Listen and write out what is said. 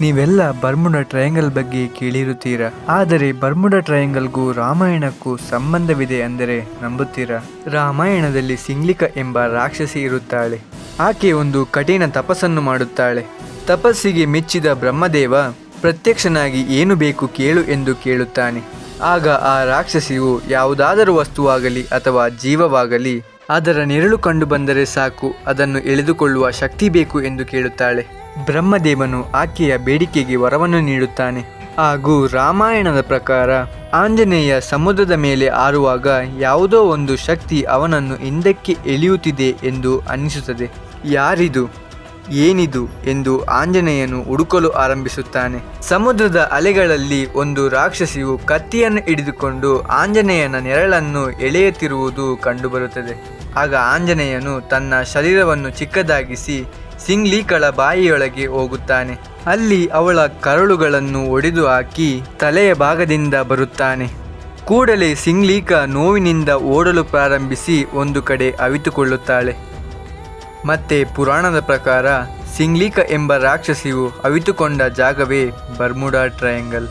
ನೀವೆಲ್ಲ Bermuda triangle ಬಗ್ಗೆ ಕೇಳಿರುತ್ತೀರಾ? ಆದರೆ ಬರ್ಮುಡ ಟ್ರಯಾಂಗಲ್ಗೂ ರಾಮಾಯಣಕ್ಕೂ ಸಂಬಂಧವಿದೆ ಅಂದರೆ ನಂಬುತ್ತೀರಾ? ರಾಮಾಯಣದಲ್ಲಿ ಸಿಂಗ್ಲಿಕ ಎಂಬ ರಾಕ್ಷಸಿ ಇರುತ್ತಾಳೆ. ಆಕೆ ಒಂದು ಕಠಿಣ ತಪಸ್ಸನ್ನು ಮಾಡುತ್ತಾಳೆ. ತಪಸ್ಸಿಗೆ ಮೆಚ್ಚಿದ ಬ್ರಹ್ಮದೇವ, ಪ್ರತ್ಯಕ್ಷನಾಗಿ ಏನು ಬೇಕು ಕೇಳು ಎಂದು ಕೇಳುತ್ತಾನೆ. ಆಗ ಆ ರಾಕ್ಷಸಿಯು ಯಾವುದಾದರೂ ವಸ್ತುವಾಗಲಿ ಅಥವಾ ಜೀವವಾಗಲಿ, ಅದರ ನೆರಳು ಕಂಡು ಬಂದರೆ ಸಾಕು, ಅದನ್ನು ಎಳೆದುಕೊಳ್ಳುವ ಶಕ್ತಿ ಬೇಕು ಎಂದು ಕೇಳುತ್ತಾಳೆ. ಬ್ರಹ್ಮದೇವನು ಆಕೆಯ ಬೇಡಿಕೆಗೆ ವರವನ್ನು ನೀಡುತ್ತಾನೆ. ಹಾಗೂ ರಾಮಾಯಣದ ಪ್ರಕಾರ ಆಂಜನೇಯ ಸಮುದ್ರದ ಮೇಲೆ ಆರುವಾಗ ಯಾವುದೋ ಒಂದು ಶಕ್ತಿ ಅವನನ್ನು ಹಿಂದಕ್ಕೆ ಎಳೆಯುತ್ತಿದೆ ಎಂದು ಅನ್ನಿಸುತ್ತದೆ. ಯಾರಿದು? ಏನಿದು ಎಂದು ಆಂಜನೇಯನು ಹುಡುಕಲು ಆರಂಭಿಸುತ್ತಾನೆ. ಸಮುದ್ರದ ಅಲೆಗಳಲ್ಲಿ ಒಂದು ರಾಕ್ಷಸಿಯು ಕತ್ತಿಯನ್ನು ಹಿಡಿದುಕೊಂಡು ಆಂಜನೇಯನ ನೆರಳನ್ನು ಎಳೆಯುತ್ತಿರುವುದು ಕಂಡುಬರುತ್ತದೆ. ಆಗ ಆಂಜನೇಯನು ತನ್ನ ಶರೀರವನ್ನು ಚಿಕ್ಕದಾಗಿಸಿ ಸಿಂಗ್ಲೀಕಳ ಬಾಯಿಯೊಳಗೆ ಹೋಗುತ್ತಾನೆ. ಅಲ್ಲಿ ಅವಳ ಕರಳುಗಳನ್ನು ಒಡೆದು ಹಾಕಿ ತಲೆಯ ಭಾಗದಿಂದ ಬರುತ್ತಾನೆ. ಕೂಡಲೇ ಸಿಂಗ್ಲೀಕ ನೋವಿನಿಂದ ಓಡಲು ಪ್ರಾರಂಭಿಸಿ ಒಂದು ಕಡೆ ಅವಿತುಕೊಳ್ಳುತ್ತಾಳೆ. ಮತ್ತೆ ಪುರಾಣದ ಪ್ರಕಾರ ಸಿಂಗ್ಲಿಕ ಎಂಬ ರಾಕ್ಷಸಿಯು ಅವಿತುಕೊಂಡ ಜಾಗವೇ ಬರ್ಮುಡಾ ಟ್ರಯಾಂಗಲ್.